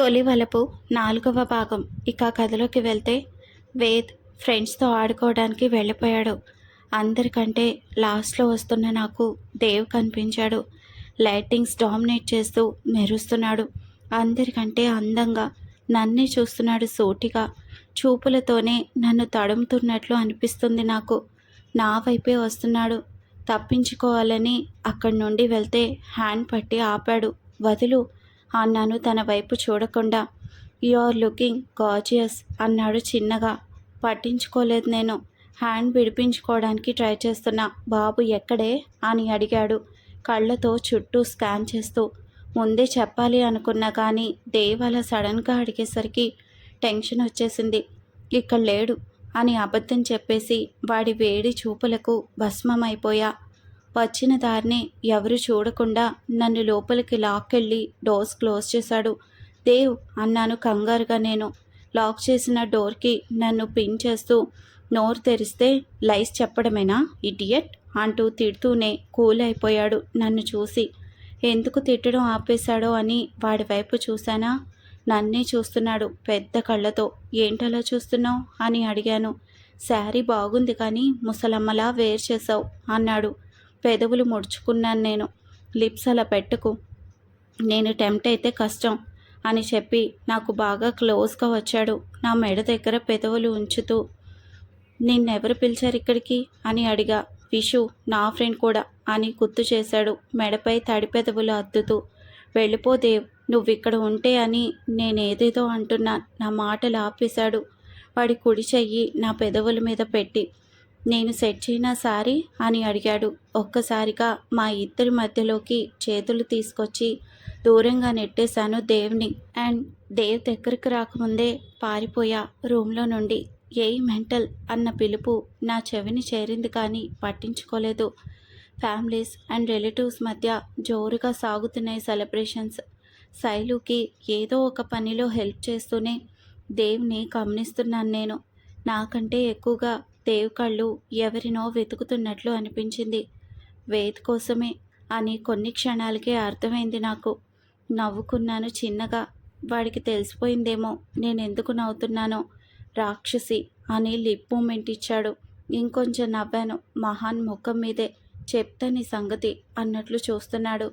తొలి వలపు నాలుగవ భాగం. ఇక కథలోకి వెళ్తే వేద్ ఫ్రెండ్స్తో ఆడుకోవడానికి వెళ్ళిపోయాడు. అందరికంటే లాస్ట్లో వస్తున్న నాకు దేవ్ కనిపించాడు. లైటింగ్స్ డామినేట్ చేస్తూ మెరుస్తున్నాడు. అందరికంటే అందంగా నన్నే చూస్తున్నాడు సూటిగా. చూపులతోనే నన్ను తడుముతున్నట్లు అనిపిస్తుంది నాకు. నా వైపే వస్తున్నాడు. తప్పించుకోవాలని అక్కడి నుండి వెళ్తే హ్యాండ్ పట్టి ఆపాడు. వదులు అన్నాను తన వైపు చూడకుండా. యు ఆర్ లుకింగ్ గాజియస్ అన్నాడు చిన్నగా. పట్టించుకోలేదు నేను. హ్యాండ్ విడిపించుకోవడానికి ట్రై చేస్తున్నా. బాబు ఎక్కడే? అని అడిగాడు కళ్ళతో చుట్టూ స్కాన్ చేస్తూ. ముందే చెప్పాలి అనుకున్నా కానీ దేవ్ అలా సడన్గా అడిగేసరికి టెన్షన్ వచ్చేసింది. ఇక్కడ లేడు అని అబద్ధం చెప్పేసి వాడి వేడి చూపులకు భస్మమైపోయా. వచ్చిన దారిని ఎవరు చూడకుండా నన్ను లోపలికి లాక్కెళ్ళి డోర్స్ క్లోజ్ చేశాడు. దేవ్ అన్నాను కంగారుగా నేను. లాక్ చేసిన డోర్కి నన్ను పిన్ చేస్తూ నోరు తెరిస్తే లైస్ చెప్పడమేనా ఇడియట్? అంటూ తిడుతూనే కూల్ అయిపోయాడు నన్ను చూసి. ఎందుకు తిట్టడం ఆపేశాడో అని వాడి వైపు చూశానా? నన్నే చూస్తున్నాడు పెద్ద కళ్ళతో. ఏంటలా చూస్తున్నావు? అని అడిగాను. శారీ బాగుంది కానీ ముసలమ్మలా వేర్ చేశావు అన్నాడు. పెదవులు ముడుచుకున్నాను నేను. లిప్స్ అలా పెట్టుకు. నేను టెంప్ట్ అయితే కష్టం అని చెప్పి నాకు బాగా క్లోజ్గా వచ్చాడు. నా మెడ దగ్గర పెదవులు ఉంచుతూ నిన్నెవరు పిలిచారు ఇక్కడికి? అని అడిగా. విషు నా ఫ్రెండ్ కూడా అని గుర్తు చేశాడు. మెడపై తడి పెదవులు అద్దుతూ వెళ్ళిపోదేవ్ నువ్వు ఇక్కడ ఉంటే అని నేనేదేదో అంటున్నా నా మాటలు ఆపేశాడు. వాడి కుడి చెయ్యి నా పెదవుల మీద పెట్టి నేను సెట్ చేయనా సారీ? అని అడిగాడు. ఒక్కసారిగా మా ఇద్దరి మధ్యలోకి చేతులు తీసుకొచ్చి దూరంగా నెట్టేశాను దేవ్ని అండ్ దేవ్ దగ్గరికి రాకముందే పారిపోయా రూమ్లో నుండి. ఏయ్ మెంటల్! అన్న పిలుపు నా చెవిని చేరింది కానీ పట్టించుకోలేదు. ఫ్యామిలీస్ అండ్ రిలేటివ్స్ మధ్య జోరుగా సాగుతున్నాయి సెలబ్రేషన్స్. శైలుకి ఏదో ఒక పనిలో హెల్ప్ చేస్తూనే దేవ్ని గమనిస్తున్నాను నేను. నాకంటే ఎక్కువగా దేవ్ కళ్ళు ఎవరినో వెతుకుతున్నట్లు అనిపించింది. వేద్ కోసమే అని కొన్ని క్షణాలకే అర్థమైంది నాకు. నవ్వుకున్నాను చిన్నగా. వాడికి తెలిసిపోయిందేమో. నేను ఎందుకు నవ్వుతున్నానో. రాక్షసి అని లిప్ మూమెంట్ ఇచ్చాడు. ఇంకొంచెం నవ్వాను. మహాన్ ముఖం మీదే చెప్తాని సంగతి అన్నట్లు చూస్తున్నాడు.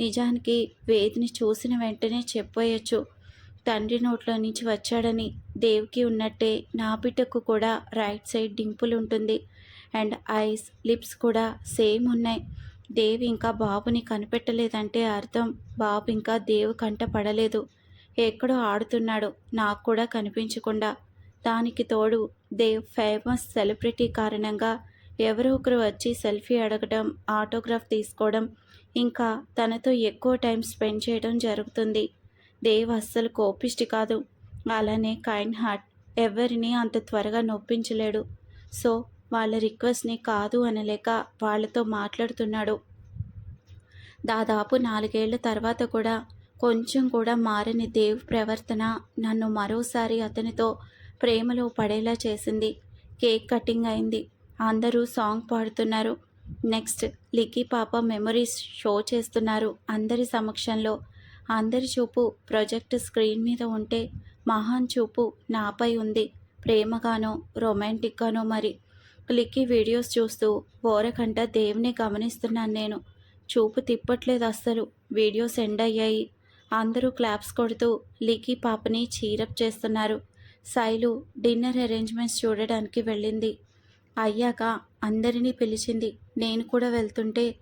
నిజానికి వేదిని చూసిన వెంటనే చెప్పేయచ్చు తండ్రి నోట్లో నుంచి వచ్చాడని దేవ్కి ఉన్నట్టే నా బిడ్డకు కూడా రైట్ సైడ్ డింపుల్ ఉంటుంది. అండ్ ఐస్ లిప్స్ కూడా సేమ్ ఉన్నాయి. దేవ్ ఇంకా బాబుని కనిపెట్టలేదంటే అర్థం. బాబు ఇంకా దేవ్ కంట పడలేదు. ఎక్కడో ఆడుతున్నాడు. నాకు కూడా కనిపించకుండా. దానికి తోడు దేవ్ ఫేమస్ సెలబ్రిటీ కారణంగా ఎవరో ఒకరు వచ్చి సెల్ఫీ అడగడం ఆటోగ్రాఫ్ తీసుకోవడం ఇంకా తనతో ఎక్కువ టైం స్పెండ్ చేయడం జరుగుతుంది. దేవ్ అస్సలు కోపిష్టి కాదు. అలానే కైండ్ హార్ట్ ఎవరిని అంత త్వరగా నొప్పించలేడు. సో వాళ్ళ రిక్వెస్ట్ని కాదు అనలేక వాళ్ళతో మాట్లాడుతున్నాడు. దాదాపు నాలుగేళ్ళ తర్వాత కూడా కొంచెం కూడా మారని దేవ్ ప్రవర్తన నన్ను మరోసారి అతనితో ప్రేమలో పడేలా చేసింది. కేక్ కటింగ్ అయింది. అందరూ సాంగ్ పాడుతున్నారు. నెక్స్ట్ లిక్కీ పాప మెమరీస్ షో చేస్తున్నారు అందరి సమక్షంలో. అందరి చూపు ప్రొజెక్ట్ స్క్రీన్ మీద ఉంటే మహాన్ చూపు నాపై ఉంది. ప్రేమగానో రొమాంటిక్గానో మరి. క్లిక్కి వీడియోస్ చూస్తూ ఓరకంట దేవుని గమనిస్తున్నాను నేను. చూపు తిప్పట్లేదు అస్సలు. వీడియోస్ ఎండ్ అయ్యాయి. అందరూ క్లాప్స్ కొడుతూ లికీ పాపని చీరప్ చేస్తున్నారు. శైలు డిన్నర్ అరేంజ్మెంట్స్ చూడడానికి వెళ్ళింది. అయ్యాక అందరినీ పిలిచింది. నేను కూడా వెళ్తుంటే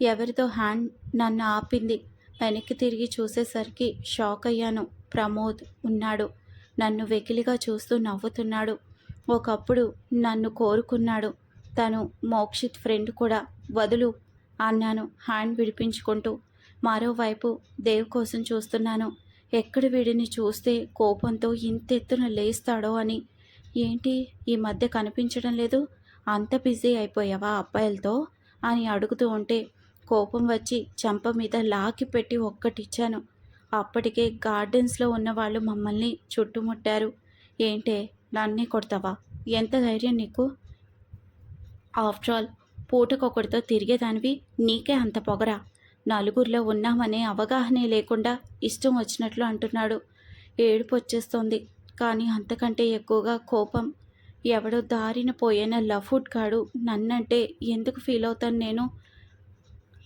ఎవరితో హ్యాండ్ నన్ను ఆపింది. వెనక్కి తిరిగి చూసేసరికి షాక్ అయ్యాను. ప్రమోద్ ఉన్నాడు. నన్ను వెకిలిగా చూస్తూ నవ్వుతున్నాడు. ఒకప్పుడు నన్ను కోరుకున్నాడు. తను మోక్షిత్ ఫ్రెండ్ కూడా. వదులు అన్నాను హ్యాండ్ విడిపించుకుంటూ. మరోవైపు దేవ్ కోసం చూస్తున్నాను. ఎక్కడ వీడిని చూస్తే కోపంతో ఇంతెత్తున లేస్తాడో అని. ఏంటి? ఈ మధ్య కనిపించడం లేదు? అంత బిజీ అయిపోయావా అబ్బాయిలతో? అని అడుగుతూ ఉంటే కోపం వచ్చి చెంప మీద లాకి పెట్టి ఒక్కటిచ్చాను. అప్పటికే గార్డెన్స్లో ఉన్న వాళ్ళు మమ్మల్ని చుట్టుముట్టారు. ఏంటే నన్నే కొడతావా? ఎంత ధైర్యం నీకు? ఆఫ్టర్ ఆల్ పూటకొకటితో తిరిగేదానివి నీకే అంత పొగరా. నలుగురిలో ఉన్నామనే అవగాహనే లేకుండా ఇష్టం వచ్చినట్లు అంటున్నాడు. ఏడుపు వచ్చేస్తోంది కానీ అంతకంటే ఎక్కువగా కోపం. ఎవడో దారిన పోయిన లఫుడ్ కాడు నన్నంటే ఎందుకు ఫీల్ అవుతాను నేను?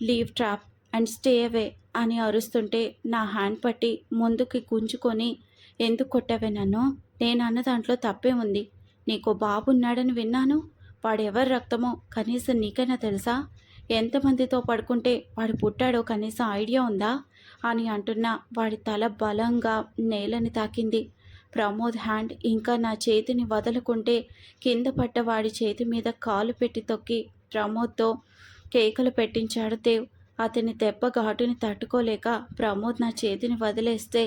Leave trap and stay away అని అరుస్తుంటే నా హ్యాండ్ పట్టి ముందుకి గుంజుకొని ఎందుకు కొట్టావే నన్ను? నేను అన్న దాంట్లో తప్పే ఉంది. నీకు బాబు ఉన్నాడని విన్నాను. వాడు ఎవరి రక్తమో కనీసం నీకైనా తెలుసా? ఎంతమందితో పడుకుంటే వాడు పుట్టాడో కనీసం ఐడియా ఉందా? అని అంటున్న వాడి తల బలంగా నేలని తాకింది. ప్రమోద్ హ్యాండ్ ఇంకా నా చేతిని వదలకుంటే కింద పడ్డ వాడి చేతి మీద కాలు పెట్టి తొక్కి ప్రమోద్తో కేకలు పెట్టించాడు దేవ్. అతని దెబ్బ ఘాటుని తట్టుకోలేక ప్రమోద్ నా చేతిని వదిలేస్తే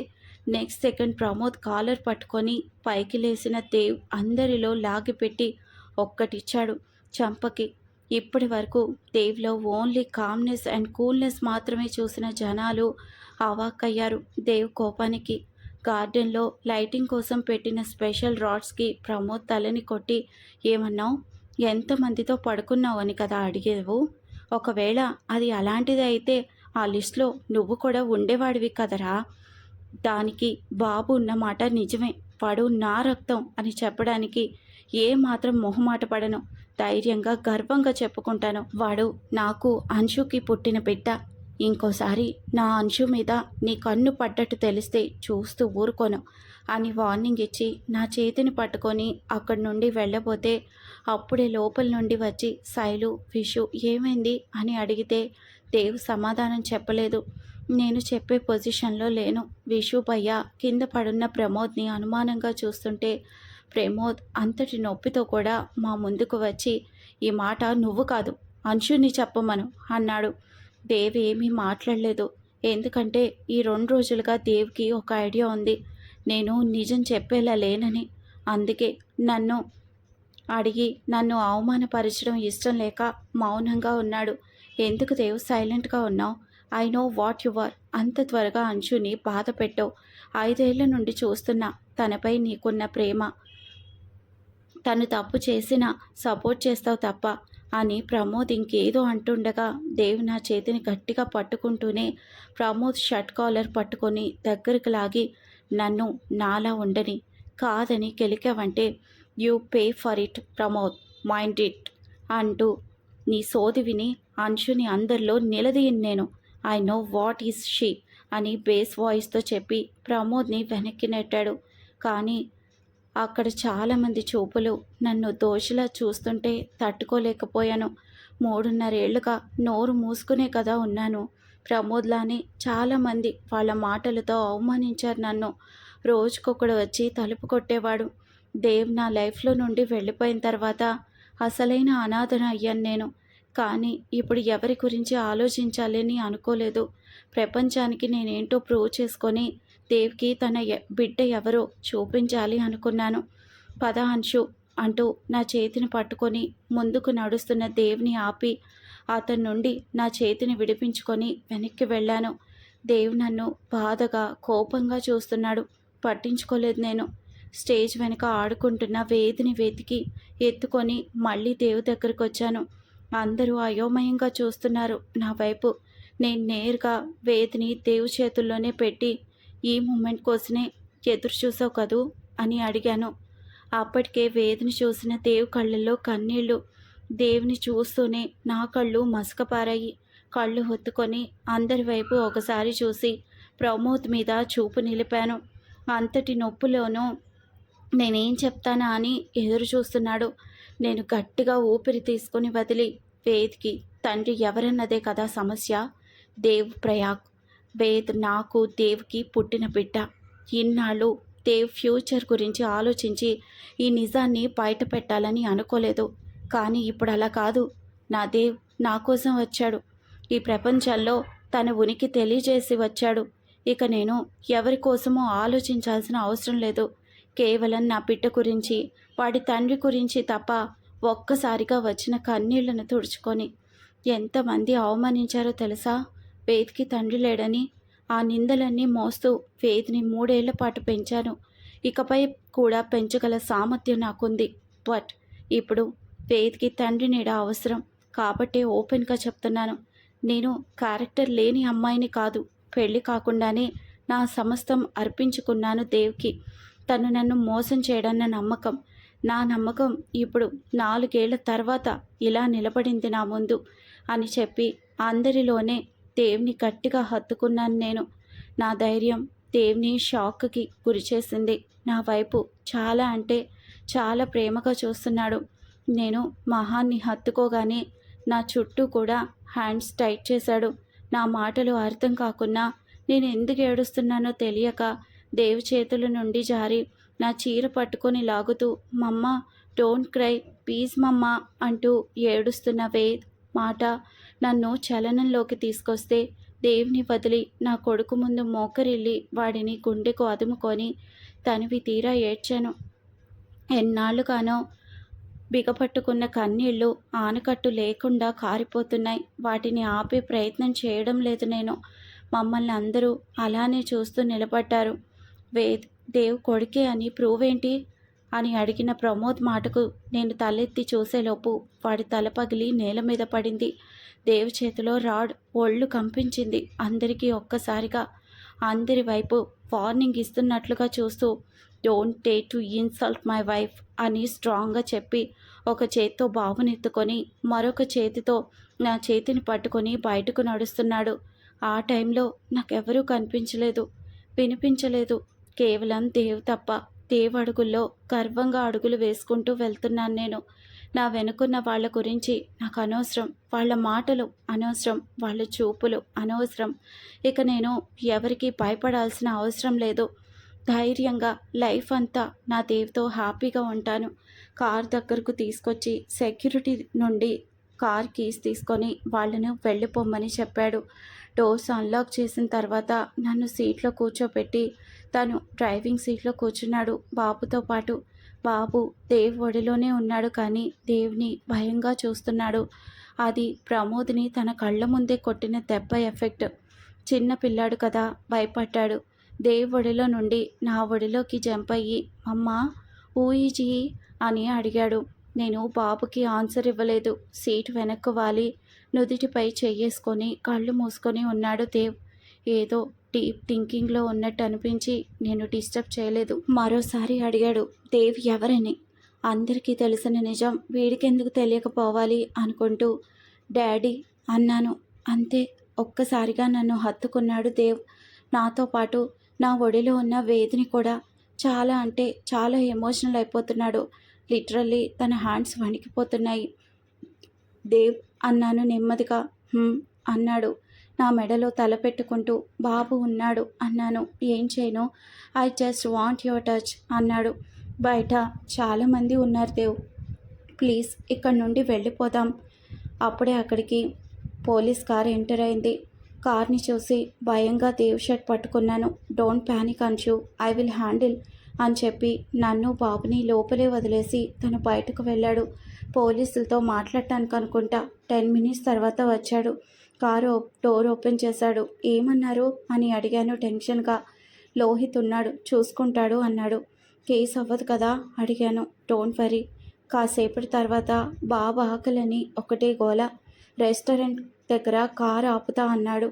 నెక్స్ట్ సెకండ్ ప్రమోద్ కాలర్ పట్టుకొని పైకి లేసిన దేవ్ అందరిలో లాగిపెట్టి ఒక్కటిచ్చాడు చంపకి. ఇప్పటి వరకు దేవ్లో ఓన్లీ కామ్నెస్ అండ్ కూల్నెస్ మాత్రమే చూసిన జనాలు అవాక్కయ్యారు దేవ్ కోపానికి. గార్డెన్లో లైటింగ్ కోసం పెట్టిన స్పెషల్ రాడ్స్కి ప్రమోద్ తలని కొట్టి ఏమన్నావు? ఎంతమందితో పడుకున్నావు అని కదా అడిగేవు? ఒకవేళ అది అలాంటిది అయితే ఆ లిస్ట్లో నువ్వు కూడా ఉండేవాడివి కదరా. దానికి బాబు ఉన్నమాట నిజమే. వాడు నా రక్తం అని చెప్పడానికి ఏ మాత్రం మొహమాట పడను. ధైర్యంగా గర్వంగా చెప్పుకుంటాను. వాడు నాకు అంశుకి పుట్టిన బిడ్డ. ఇంకోసారి నా అంశు మీద నీ కన్ను పడ్డట్టు తెలిస్తే చూస్తూ ఊరుకోను అని వార్నింగ్ ఇచ్చి నా చేతిని పట్టుకొని అక్కడి నుండి వెళ్ళబోతే అప్పుడే లోపల నుండి వచ్చి శైలు విషు ఏమైంది? అని అడిగితే దేవ్ సమాధానం చెప్పలేదు. నేను చెప్పే పొజిషన్లో లేను. విషు భయ్య కింద పడున్న ప్రమోద్ని అనుమానంగా చూస్తుంటే ప్రమోద్ అంతటి నొప్పితో కూడా మా ముందుకు వచ్చి ఈ మాట నువ్వు కాదు అంశుని చెప్పమను అన్నాడు. దేవ్ ఏమీ మాట్లాడలేదు. ఎందుకంటే ఈ రెండు రోజులుగా దేవ్కి ఒక ఐడియా ఉంది. నేను నిజం చెప్పేలా లేనని. అందుకే నన్ను అడిగి నన్ను అవమానపరచడం ఇష్టం లేక మౌనంగా ఉన్నాడు. ఎందుకు దేవ్ సైలెంట్గా ఉన్నావు? I know what you are అంత త్వరగా అంచుని బాధ పెట్టవు. ఐదేళ్ళ నుండి చూస్తున్నా తనపై నీకున్న ప్రేమ. తను తప్పు చేసినా సపోర్ట్ చేస్తావు తప్ప అని ప్రమోద్ ఇంకేదో అంటుండగా దేవ్ నా చేతిని గట్టిగా పట్టుకుంటూనే ప్రమోద్ షర్ట్ కాలర్ పట్టుకొని దగ్గరికి లాగి నన్ను నాలా ఉండని కాదని కెలికావంటే you pay for it Pramod. Mind it అంటూ నీ సోది విని అంశుని అందరిలో నిలదీయను నేను. I know what is she అని బేస్ వాయిస్తో చెప్పి ప్రమోద్ని వెనక్కి నెట్టాడు. కానీ అక్కడ చాలామంది చూపులు నన్ను దోషిలా చూస్తుంటే తట్టుకోలేకపోయాను. మూడున్నరేళ్ళుగా నోరు మూసుకునే కదా ఉన్నాను. ప్రమోద్లానే చాలామంది వాళ్ళ మాటలతో అవమానించారు నన్ను. రోజుకొకడు వచ్చి తలుపు కొట్టేవాడు. దేవ్ నా లైఫ్లో నుండి వెళ్ళిపోయిన తర్వాత అసలైన అనాథన అయ్యాను నేను. కానీ ఇప్పుడు ఎవరి గురించి ఆలోచించాలని అనుకోలేదు. ప్రపంచానికి నేనేంటో ప్రూవ్ చేసుకొని దేవ్కి తన బిడ్డ ఎవరో చూపించాలి అనుకున్నాను. పద అంశు అంటూ నా చేతిని పట్టుకొని ముందుకు నడుస్తున్న దేవ్ని ఆపి అతని నుండి నా చేతిని విడిపించుకొని వెనక్కి వెళ్ళాను. దేవ్ నన్ను బాధగా కోపంగా చూస్తున్నాడు. పట్టించుకోలేదు నేను. స్టేజ్ వెనుక ఆడుకుంటున్న వేదిని వెతికి ఎత్తుకొని మళ్ళీ దేవు దగ్గరికి వచ్చాను. అందరూ అయోమయంగా చూస్తున్నారు నా వైపు. నేను నేరుగా వేదిని దేవు చేతుల్లోనే పెట్టి ఈ మూమెంట్ కోసమే ఎదురు చూసావు కదూ? అని అడిగాను. అప్పటికే వేదిని చూసిన దేవు కళ్ళల్లో కన్నీళ్ళు దేవుని చూస్తూనే నా కళ్ళు మసకపారాయి. కళ్ళు హొత్తుకొని అందరి వైపు ఒకసారి చూసి ప్రమోద్ మీద చూపు నిలిపాను. అంతటి నొప్పులోనూ నేనేం చెప్తానా అని ఎదురు చూస్తున్నాడు. నేను గట్టిగా ఊపిరి తీసుకుని వదిలి వేద్కి తండ్రి ఎవరన్నదే కదా సమస్య? దేవ్ ప్రయాగ్. వేద్ నాకు దేవ్కి పుట్టిన బిడ్డ. ఇన్నాళ్ళు దేవ్ ఫ్యూచర్ గురించి ఆలోచించి ఈ నిజాన్ని బయట పెట్టాలని అనుకోలేదు. కానీ ఇప్పుడు అలా కాదు. నా దేవ్ నా కోసం వచ్చాడు. ఈ ప్రపంచంలో తన ఉనికి తెలియజేసి వచ్చాడు. ఇక నేను ఎవరి కోసమో ఆలోచించాల్సిన అవసరం లేదు. కేవలం నా బిడ్డ గురించి వాడి తండ్రి గురించి తప్ప ఒక్కసారిగా వచ్చిన కన్నీళ్ళను తుడుచుకొని ఎంతమంది అవమానించారో తెలుసా? వేద్కి తండ్రి లేడని ఆ నిందలన్నీ మోస్తూ వేదిని మూడేళ్ళ పాటు పెంచాను. ఇకపై కూడా పెంచగల సామర్థ్యం నాకుంది. బట్ ఇప్పుడు వేద్కి తండ్రి నీడ అవసరం కాబట్టి ఓపెన్గా చెప్తున్నాను. నేను క్యారెక్టర్ లేని అమ్మాయిని కాదు. పెళ్ళి కాకుండానే నా సమస్తం అర్పించుకున్నాను దేవ్కి. తను నన్ను మోసం చేయడన్న నమ్మకం నా నమ్మకం ఇప్పుడు నాలుగేళ్ళ తర్వాత ఇలా నిలబడింది నా ముందు అని చెప్పి అందరిలోనే దేవ్ని గట్టిగా హత్తుకున్నాను నేను. నా ధైర్యం దేవ్ని షాక్కి గురిచేసింది నా వైపు చాలా అంటే చాలా ప్రేమగా చూస్తున్నాడు. నేను మహాన్ని హత్తుకోగానే నా చుట్టూ కూడా హ్యాండ్స్ టైట్ చేశాడు. నా మాటలు అర్థం కాకున్నా నేను ఎందుకు ఏడుస్తున్నానో తెలియక దేవ్ చేతుల నుండి జారి నా చీర పట్టుకొని లాగుతూ మమ్మ డోంట్ క్రై ప్లీజ్ మమ్మ అంటూ ఏడుస్తున్న వేద్ మాట నన్ను చలనంలోకి తీసుకొస్తే దేవుని వదిలి నా కొడుకు ముందు మోకరిల్లి వాడిని గుండెకు అదుముకొని తనివి తీరా ఏడ్చాను. ఎన్నాళ్ళుగానో బిగపట్టుకున్న కన్నీళ్ళు ఆనకట్టు లేకుండా కారిపోతున్నాయి. వాటిని ఆపే ప్రయత్నం చేయడం లేదు నేను. మమ్మల్ని అందరూ అలానే చూస్తూ నిలబడ్డారు. వేద్ దేవ్ కొడుకే అని ప్రూవ్ ఏంటి అని అడిగిన ప్రమోద్ మాటకు నేను తలెత్తి చూసేలోపు వాడి తల పగిలి నేల మీద పడింది. దేవ్ చేతిలో రాడ్ ఒళ్ళు కంపించింది అందరికీ ఒక్కసారిగా. అందరి వైపు వార్నింగ్ ఇస్తున్నట్లుగా చూస్తూ డోంట్ టే టు ఇన్సల్ట్ మై వైఫ్ అని స్ట్రాంగ్గా చెప్పి ఒక చేత్తో బాబునెత్తుకొని మరొక చేతితో నా చేతిని పట్టుకొని బయటకు నడుస్తున్నాడు. ఆ టైంలో నాకెవరూ కనిపించలేదు వినిపించలేదు. కేవలం దేవ్ తప్ప దేవ్ అడుగుల్లో గర్వంగా అడుగులు వేసుకుంటూ వెళ్తున్నాను నేను. నా వెనుకున్న వాళ్ళ గురించి నాకు అనవసరం. వాళ్ళ మాటలు అనవసరం. వాళ్ళ చూపులు అనవసరం. ఇక నేను ఎవరికి భయపడాల్సిన అవసరం లేదు. ధైర్యంగా లైఫ్ అంతా నా దేవ్తో హ్యాపీగా ఉంటాను. కార్ దగ్గరకు తీసుకొచ్చి సెక్యూరిటీ నుండి కార్ కీస్ తీసుకొని వాళ్ళను వెళ్ళిపోమ్మని చెప్పాడు. డోర్స్ అన్లాక్ చేసిన తర్వాత నన్ను సీట్లో కూర్చోపెట్టి తను డ్రైవింగ్ సీట్లో కూర్చున్నాడు బాబుతో పాటు. బాబు దేవ్ ఒడిలోనే ఉన్నాడు కానీ దేవ్ని భయంగా చూస్తున్నాడు. అది ప్రమోద్ని తన కళ్ళ ముందే కొట్టిన దెబ్బ ఎఫెక్ట్. చిన్న పిల్లాడు కదా భయపడ్డాడు. దేవ్ ఒడిలో నుండి నా ఒడిలోకి జంప్ అయ్యి అమ్మ ఊయిజీ అని అడిగాడు. నేను బాబుకి ఆన్సర్ ఇవ్వలేదు. సీట్ వెనక్కు వాలి. నుదిటిపై చెయ్యేసుకొని కళ్ళు మూసుకొని ఉన్నాడు దేవ్. ఏదో డీప్ థింకింగ్లో ఉన్నట్టు అనిపించి నేను డిస్టర్బ్ చేయలేదు. మరోసారి అడిగాడు దేవ్ ఎవరని? అందరికీ తెలిసిన నిజం. వీడికెందుకు తెలియకపోవాలి? అనుకుంటూ డాడీ అన్నాను. అంతే. ఒక్కసారిగా నన్ను హత్తుకున్నాడు దేవ్. నాతో పాటు నా ఒడిలో ఉన్న వేదిని కూడా చాలా అంటే చాలా ఎమోషనల్ అయిపోతున్నాడు. లిటరల్లీ తన హ్యాండ్స్ వణికిపోతున్నాయి. దేవ్ అన్నాను నెమ్మదిగా. అన్నాడు. నా మెడలో తల పెట్టుకుంటూ బాబు ఉన్నాడు అన్నాను. ఏం చేయను? I just want your touch అన్నాడు. బయట చాలామంది ఉన్నారు దేవ్. ప్లీజ్ ఇక్కడ నుండి వెళ్ళిపోదాం. అప్పుడే అక్కడికి పోలీస్ కార్ ఎంటర్ అయింది. కార్ని చూసి భయంగా దేవ్ షర్ట్ పట్టుకున్నాను. Don't panic Anshu I will handle అని చెప్పి నన్ను బాబుని లోపలే వదిలేసి తను బయటకు వెళ్ళాడు. పోలీసులతో మాట్లాడటానికి అనుకుంటా టెన్ మినిట్స్ తర్వాత వచ్చాడు. కారు డోర్ ఓపెన్ చేశాడు. ఏమన్నారు? అని అడిగాను టెన్షన్గా. లోహిత్ ఉన్నాడు. చూసుకుంటాడు అన్నాడు. కేసు అవ్వదు కదా? అడిగాను. Don't worry. కాసేపటి తర్వాత బాబు ఆకలని ఒకటే గోల. రెస్టారెంట్ దగ్గర కారు ఆపుతా అన్నాడు.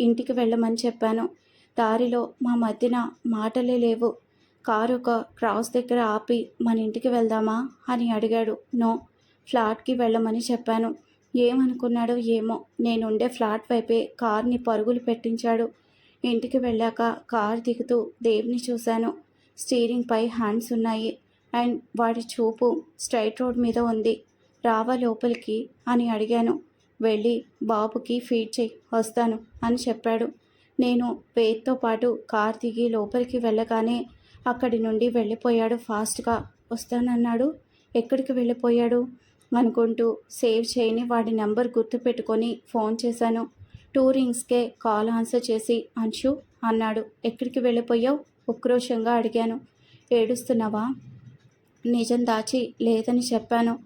ఇంటికి వెళ్ళమని చెప్పాను. దారిలో మా మధ్యన మాటలే లేవు. కారు ఒక క్రాస్ దగ్గర ఆపి మన ఇంటికి వెళ్దామా? అని అడిగాడు. నో ఫ్లాట్కి వెళ్ళమని చెప్పాను. ఏమనుకున్నాడో ఏమో నేనుండే ఫ్లాట్ వైపే కార్ని పరుగులు పెట్టించాడు. ఇంటికి వెళ్ళాక కార్ దిగుతూ దేవ్ని చూశాను. స్టీరింగ్ పై హ్యాండ్స్ ఉన్నాయి. అండ్ వాడి చూపు స్ట్రైట్ రోడ్ మీద ఉంది. రావా లోపలికి? అని అడిగాను. వెళ్ళి బాబుకి ఫీడ్ చేయి వస్తాను అని చెప్పాడు. నేను పేరుతో పాటు కార్ దిగి లోపలికి వెళ్ళగానే అక్కడి నుండి వెళ్ళిపోయాడు ఫాస్ట్గా. వస్తానన్నాడు. ఎక్కడికి వెళ్ళిపోయాడు? అనుకుంటూ సేవ్ చేయని వాడి నెంబర్ గుర్తుపెట్టుకొని ఫోన్ చేశాను. టూ రింగ్స్కే కాల్ ఆన్సర్ చేసి అంశు అన్నాడు. ఎక్కడికి వెళ్ళిపోయావు? ఉక్రోషంగా అడిగాను. ఏడుస్తున్నావా? నిజం దాచి లేదని చెప్పాను.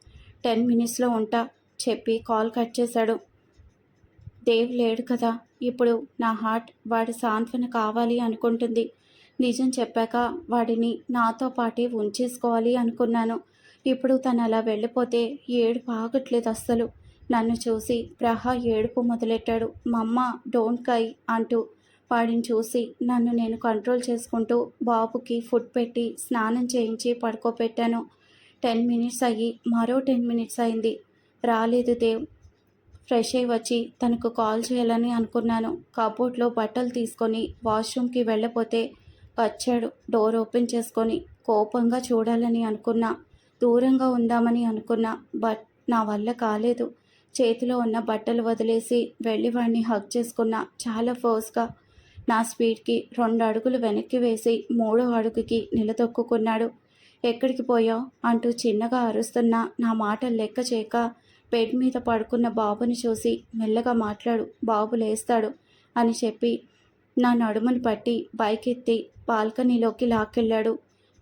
టెన్ మినిట్స్లో ఉంటా చెప్పి కాల్ కట్ చేశాడు. దేవ్ లేడు కదా. ఇప్పుడు నా హార్ట్ వాడి సాంత్వన కావాలి అనుకుంటుంది. నిజం చెప్పాక వాడిని నాతో పాటే ఉంచేసుకోవాలి అనుకున్నాను. ఇప్పుడు తను అలా వెళ్ళిపోతే ఏడుపు ఆగట్లేదు అస్సలు. నన్ను చూసి ప్రహా ఏడుపు మొదలెట్టాడు. మమ్మ డోంట్ కై అంటూ వాడిని చూసి నన్ను నేను కంట్రోల్ చేసుకుంటూ బాబుకి ఫుడ్ పెట్టి స్నానం చేయించి పడుకోబెట్టాను. టెన్ మినిట్స్ అయ్యి మరో టెన్ మినిట్స్ అయింది. రాలేదు దేవ్ ఫ్రెష్ అయ్యి వచ్చి తనకు కాల్ చేయాలని అనుకున్నాను. కబోర్డ్లో బట్టలు తీసుకొని వాష్రూమ్కి వెళ్ళపోతే వచ్చాడు. డోర్ ఓపెన్ చేసుకొని కోపంగా చూడాలని అనుకున్నా. దూరంగా ఉందామని అనుకున్నా. బట్ నా వల్ల కాలేదు. చేతిలో ఉన్న బట్టలు వదిలేసి వెళ్ళి వాడిని హగ్ చేసుకున్నా. చాలా ఫోర్స్గా నా స్పీడ్కి రెండు అడుగులు వెనక్కి వేసి మూడో అడుగుకి నిలదొక్కున్నాడు ఎక్కడికి పోయావు? అంటూ చిన్నగా అరుస్తున్నా. నా మాటలు లెక్క చేయక బెడ్ మీద పడుకున్న బాబుని చూసి మెల్లగా మాట్లాడు. బాబు లేస్తాడు అని చెప్పి నా నడుమును పట్టి బైక్ ఎత్తి బాల్కనీలోకి లాక్కెళ్ళాడు.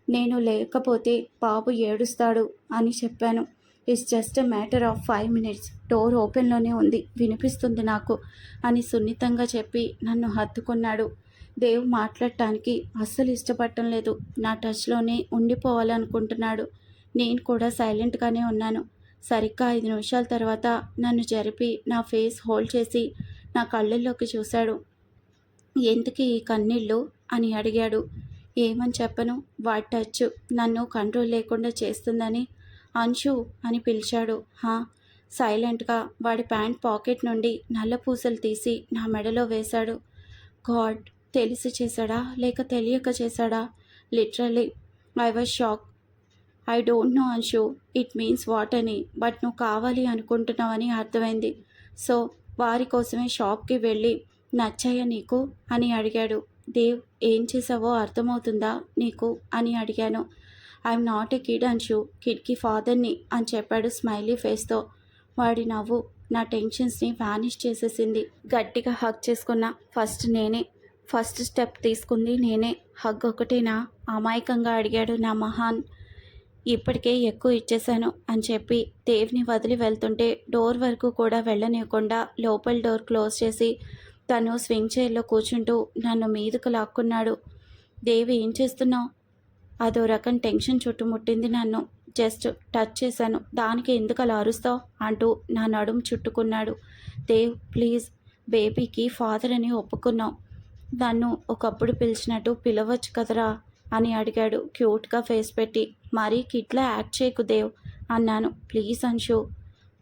నేను లేకపోతే బాబు ఏడుస్తాడు అని చెప్పాను. It's just a matter of five minutes door ఓపెన్లోనే ఉంది. వినిపిస్తుంది నాకు అని సున్నితంగా చెప్పి నన్ను హత్తుకున్నాడు. దేవ్ మాట్లాడటానికి అస్సలు ఇష్టపడటం లేదు. నా టచ్లోనే ఉండిపోవాలనుకుంటున్నాడు. నేను కూడా సైలెంట్గానే ఉన్నాను. సరిగ్గా ఐదు నిమిషాల తర్వాత నన్ను జరిపి నా ఫేస్ హోల్డ్ చేసి నా కళ్ళల్లోకి చూశాడు. ఎందుకు ఈ కన్నీళ్ళు? అని అడిగాడు. ఏమని చెప్పను? వాడి టచ్? నన్ను కంట్రోల్ లేకుండా చేస్తుందని అంశు అని పిలిచాడు. హా సైలెంట్గా వాడి ప్యాంట్ పాకెట్ నుండి నల్ల పూసలు తీసి నా మెడలో వేశాడు. గాడ్ తెలిసి చేశాడా? లేక తెలియక చేశాడా? Literally I was shock. I don't know Anshu it means what అని. బట్ నువ్వు కావాలి అనుకుంటున్నావని అర్థమైంది. సో వారి కోసమే షాప్కి వెళ్ళి నచ్చాయా నీకు? అని అడిగాడు. దేవ్ ఏం చేసావో అర్థమవుతుందా నీకు? అని అడిగాను. I'm not a kid Anshu కిడ్కి ఫాదర్ని అని చెప్పాడు స్మైలీ ఫేస్తో. వాడి నవ్వు నా టెన్షన్స్ని వానిష్ చేసేసింది. గట్టిగా హగ్ చేసుకున్న ఫస్ట్ నేనే. ఫస్ట్ స్టెప్ తీసుకుంది నేనే. హగ్ ఒకటేనా అమాయకంగా అడిగాడు నా మహాన్. ఇప్పటికే ఎక్కువ ఇచ్చేశాను అని చెప్పి దేవ్ని వదిలి వెళ్తుంటే డోర్ వరకు కూడా వెళ్ళనివ్వకుండా లోపల డోర్ క్లోజ్ చేసి తను స్వింగ్ చైర్లో కూర్చుంటూ నన్ను మీదకు లాక్కున్నాడు. దేవి ఏం చేస్తున్నావు? అదో రకం టెన్షన్ చుట్టుముట్టింది నన్ను. జస్ట్ టచ్ చేశాను. దానికి ఎందుకు అలా అరుస్తావు? అంటూ నా నడుము చుట్టుకున్నాడు. దేవ్ ప్లీజ్ బేబీకి ఫాదర్ అని ఒప్పుకున్నావు. నన్ను ఒకప్పుడు పిలిచినట్టు పిలవచ్చు కదరా? అని అడిగాడు క్యూట్గా ఫేస్ పెట్టి. మరీ కిట్లా యాక్ట్ చేయకు దేవ్ అన్నాను. ప్లీజ్ అంశు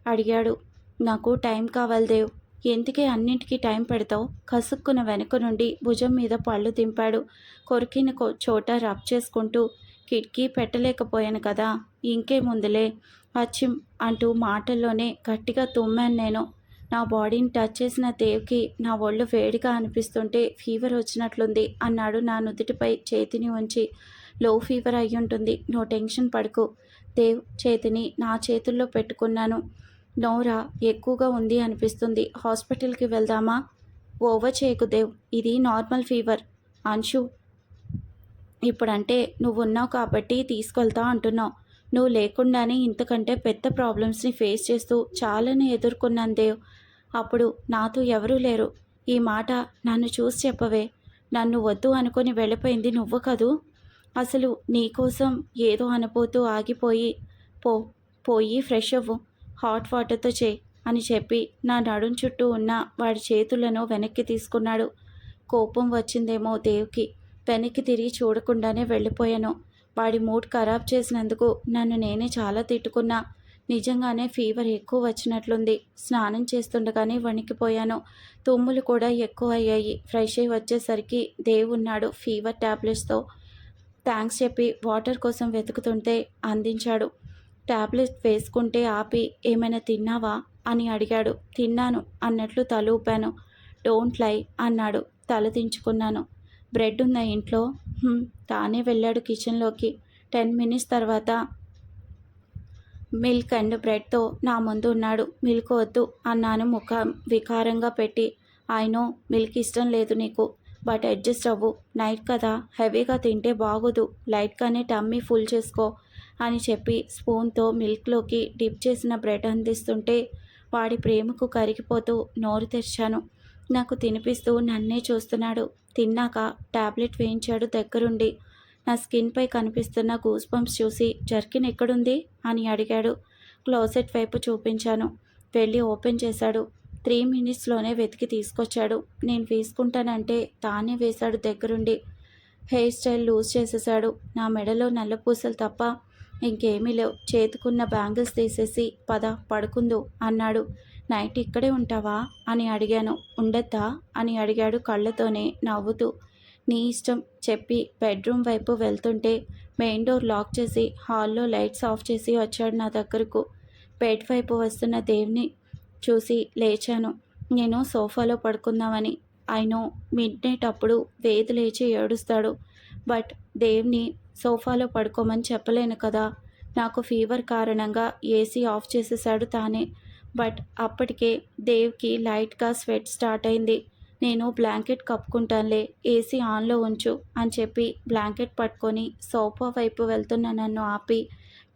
అడిగాడు. నాకు టైం కావాలి దేవ్. ఎందుకే అన్నింటికీ టైం పెడతావు? కసుక్కున వెనుక నుండి భుజం మీద పళ్ళు దింపాడు. కొరికిన చోట రబ్ చేసుకుంటూ కిటికీ పెట్టలేకపోయాను కదా ఇంకేముందులే? వచ్చి అంటూ మాటల్లోనే గట్టిగా తుమ్మాను నేను. నా బాడీని టచ్ చేసిన దేవ్కి నా ఒళ్ళు వేడిగా అనిపిస్తుంటే ఫీవర్ వచ్చినట్లుంది అన్నాడు నా నుదుటిపై చేతిని ఉంచి. లో ఫీవర్ అయ్యుంటుంది. నో టెన్షన్ పడుకు. దేవ్ చేతిని నా చేతుల్లో పెట్టుకున్నాను. నోరా ఎక్కువగా ఉంది అనిపిస్తుంది. హాస్పిటల్కి వెళ్దామా? ఓవర్ చేయకు దేవ్ ఇది నార్మల్ ఫీవర్. అంశు ఇప్పుడంటే నువ్వు ఉన్నావు కాబట్టి తీసుకెళ్తా అంటున్నావు. నువ్వు లేకుండానే ఇంతకంటే పెద్ద ప్రాబ్లమ్స్ని ఫేస్ చేస్తూ చాలానే ఎదుర్కొన్నాను దేవ్. అప్పుడు నాతో ఎవరూ లేరు. ఈ మాట నన్ను చూసి చెప్పవే. నన్ను వద్దు అనుకుని వెళ్ళిపోయింది నువ్వు కదూ? అసలు నీకోసం ఏదో అనుపోతూ ఆగిపోయి పో పోయి ఫ్రెష్ అవ్వు. హాట్ వాటర్తో చేయి అని చెప్పి నా నడుం చుట్టూ ఉన్న వాడి చేతులను వెనక్కి తీసుకున్నాడు. కోపం వచ్చిందేమో దేవ్కి. వెనక్కి తిరిగి చూడకుండానే వెళ్ళిపోయాను. వాడి మూడ్ ఖరాబ్ చేసినందుకు నన్ను నేనే చాలా తిట్టుకున్నా. నిజంగానే ఫీవర్ ఎక్కువ వచ్చినట్లుంది. స్నానం చేస్తుండగానే వణికిపోయాను. తుమ్ములు కూడా ఎక్కువ అయ్యాయి. ఫ్రెష్ అయ్యి వచ్చేసరికి దేవ్ ఉన్నాడు ఫీవర్ ట్యాబ్లెట్స్తో థ్యాంక్స్ చెప్పి వాటర్ కోసం వెతుకుతుంటే అందించాడు. ట్యాబ్లెట్ వేసుకుంటే ఆపి ఏమైనా తిన్నావా? అని అడిగాడు. తిన్నాను అన్నట్లు తల ఊపాను. డోంట్ లై అన్నాడు. తల దించుకున్నాను. బ్రెడ్ ఉందా ఇంట్లో? తానే వెళ్ళాడు కిచెన్లోకి. టెన్ మినిట్స్ తర్వాత మిల్క్ అండ్ బ్రెడ్తో నా ముందు ఉన్నాడు. మిల్క్ వద్దు అన్నాను ముఖం వికారంగా పెట్టి. ఆయనో మిల్క్ ఇష్టం లేదు నీకు. బట్ అడ్జస్ట్ అవ్వు. నైట్ కదా హెవీగా తింటే బాగోదు. లైట్గానే టమ్మీ ఫుల్ చేసుకో. అని చెప్పి స్పూన్తో మిల్క్లోకి డిప్ చేసిన బ్రెడ్ అందిస్తుంటే వాడి ప్రేమకు కరిగిపోతూ నోరు తెరిచాను. నాకు తినిపిస్తూ నన్నే చూస్తున్నాడు. తిన్నాక టాబ్లెట్ వేయించాడు దగ్గరుండి. నా స్కిన్పై కనిపిస్తున్న గూస్ పంప్స్ చూసి జర్కిన్ ఎక్కడుంది? అని అడిగాడు. క్లోజెట్ వైపు చూపించాను. వెళ్ళి ఓపెన్ చేశాడు. త్రీ మినిట్స్లోనే వెతికి తీసుకొచ్చాడు. నేను వేసుకుంటానంటే తానే వేశాడు దగ్గరుండి. హెయిర్ స్టైల్ లూజ్ చేసేసాడు నా మెడలో నల్ల పూసలు తప్ప ఇంకేమీ లేవు. చేతుకున్న బ్యాంగిల్స్ తీసేసి పద పడుకుందు అన్నాడు. నైట్ ఇక్కడే ఉంటావా? అని అడిగాను. ఉండద్దా? అని అడిగాడు కళ్ళతోనే నవ్వుతూ. నీ ఇష్టం చెప్పి బెడ్రూమ్ వైపు వెళ్తుంటే మెయిన్ డోర్ లాక్ చేసి హాల్లో లైట్స్ ఆఫ్ చేసి వచ్చాడు నా దగ్గరకు. బెడ్ వైపు వస్తున్న దేవ్ని చూసి లేచాను. నేను సోఫాలో పడుకుందామని. అయినో మిడ్ నైట్ అప్పుడు వేది లేచి ఏడుస్తాడు. బట్ దేవ్ని సోఫాలో పడుకోమని చెప్పలేను కదా. నాకు ఫీవర్ కారణంగా ఏసీ ఆఫ్ చేసేసాడు తానే. బట్ అప్పటికే దేవ్కి లైట్గా స్వెట్ స్టార్ట్ అయింది. నేను బ్లాంకెట్ కప్పుకుంటానులే ఏసీ ఆన్లో ఉంచు అని చెప్పి బ్లాంకెట్ పట్టుకొని సోఫా వైపు వెళ్తున్న నన్ను ఆపి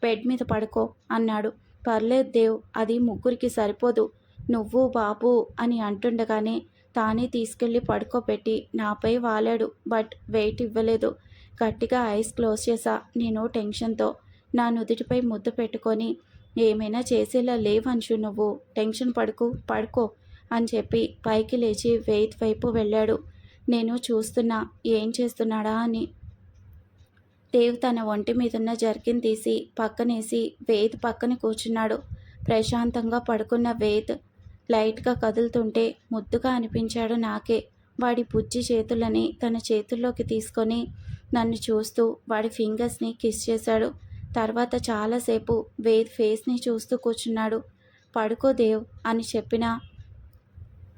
బెడ్ మీద పడుకో అన్నాడు. పర్లేదు దేవ్ అది ముగ్గురికి సరిపోదు. నువ్వు బాబు అని అంటుండగానే తానే తీసుకెళ్ళి పడుకోబెట్టి నాపై వాలాడు. బట్ వెయిట్ ఇవ్వలేదు. గట్టిగా ఐస్ క్లోజ్ చేసా నేను టెన్షన్తో. నా నుదుటిపై ముద్దు పెట్టుకొని ఏమైనా చేసేలా లేవంచు నువ్వు. టెన్షన్ పడుకు పడుకో అని చెప్పి పైకి లేచి వెయిత్ వైపు వెళ్ళాడు. నేను చూస్తున్నా ఏం చేస్తున్నాడా అని. దేవ్ తన ఒంటి మీదున్న జర్కిన్ తీసి పక్కనేసి వేద్ పక్కన కూర్చున్నాడు. ప్రశాంతంగా పడుకున్న వేద్ లైట్గా కదులుతుంటే ముద్దుగా అనిపించాడు నాకే. వాడి బుజ్జి చేతులని తన చేతుల్లోకి తీసుకొని నన్ను చూస్తూ వాడి ఫింగర్స్ని కిస్ చేశాడు. తర్వాత చాలాసేపు వేద్ ఫేస్ని చూస్తూ కూర్చున్నాడు. పడుకో దేవ్ అని చెప్పినా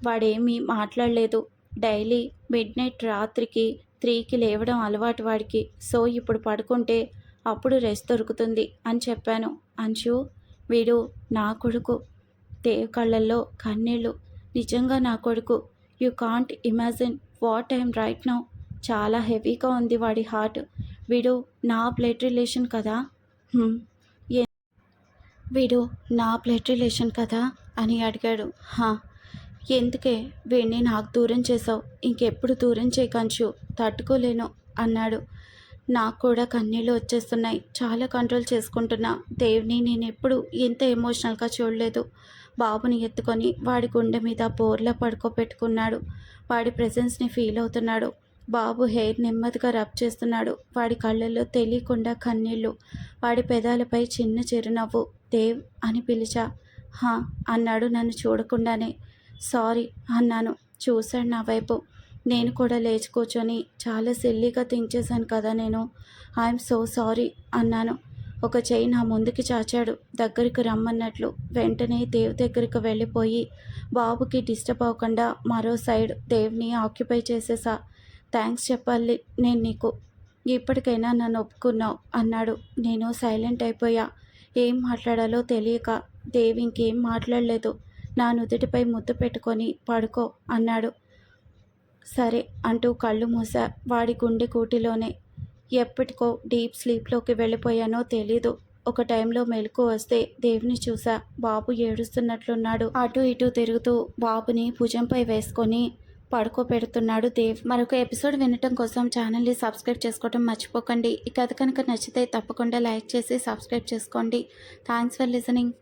వాడేమీ మాట్లాడలేదు. డైలీ మిడ్ నైట్ రాత్రికి త్రీకి లేవడం అలవాటు వాడికి. సో ఇప్పుడు పడుకుంటే అప్పుడు రెస్ట్ దొరుకుతుంది అని చెప్పాను. అంచు వీడు నా కొడుకు. దేవ్ కళ్ళల్లో కన్నీళ్ళు నిజంగా నా కొడుకు. You can't imagine what I'm right now చాలా హెవీగా ఉంది వాడి హార్ట్. వీడు నా బ్లడ్ రిలేషన్ కదా? ఏ- వీడు నా బ్లడ్ రిలేషన్ కదా? అని అడిగాడు. హా. ఎందుకే? వీడిని నాకు దూరం చేసావు ఇంకెప్పుడు దూరం చేయకంచు తట్టుకోలేను అన్నాడు. నాకు కూడా కన్నీళ్ళు వచ్చేస్తున్నాయి. చాలా కంట్రోల్ చేసుకుంటున్నా. దేవుని నేను ఎప్పుడు ఇంత ఎమోషనల్గా చూడలేదు. బాబుని ఎత్తుకొని వాడి గుండె మీద బోర్లా పడుకోబెట్టుకున్నాడు. వాడి ప్రెజెన్స్ని ఫీల్ అవుతున్నాడు. బాబు హెయిర్ నెమ్మదిగా రబ్ చేస్తున్నాడు. వాడి కళ్ళల్లో తెలియకుండా కన్నీళ్ళు వాడి పెదాలపై చిన్న చిరునవ్వు. దేవ్ అని పిలిచా. హా అన్నాడు నన్ను చూడకుండానే. సారీ అన్నాను. చూశాడు నా వైపు. నేను కూడా లేచి కూర్చొని చాలా సిల్లీగా థింక్ చేశాను కదా నేను. ఐఎమ్ సో సారీ అన్నాను. ఒక చెయ్యి నా ముందుకి చాచాడు. దగ్గరికి రమ్మన్నట్లు. వెంటనే దేవ్ దగ్గరికి వెళ్ళిపోయి బాబుకి డిస్టర్బ్ అవ్వకుండా మరో సైడ్ దేవ్ని ఆక్యుపై చేసేసా. థ్యాంక్స్ చెప్పాలి. నేను నీకు ఇప్పటికైనా నన్ను ఒప్పుకున్నావు అన్నాడు. నేను సైలెంట్ అయిపోయా. ఏం మాట్లాడాలో తెలియక దేవి ఇంకేం మాట్లాడలేదు. నా నుదుటిపై ముద్దు పెట్టుకొని పడుకో అన్నాడు. సరే అంటూ కళ్ళు మూసా. వాడి గుండె కూటిలోనే ఎప్పటికో డీప్ స్లీప్లోకి వెళ్ళిపోయానో తెలీదు. ఒక టైంలో మెలకు వస్తే దేవిని చూసా. బాబు ఏడుస్తున్నట్లున్నాడు. అటు ఇటు తిరుగుతూ బాబుని భుజంపై వేసుకొని పడుకోబెడుతున్నాడు దేవ్. మరొక ఎపిసోడ్ వినటం కోసం ఛానల్ని సబ్స్క్రైబ్ చేసుకోవడం మర్చిపోకండి. ఈ కథ కనుక నచ్చితే తప్పకుండా లైక్ చేసి సబ్స్క్రైబ్ చేసుకోండి. Thanks for listening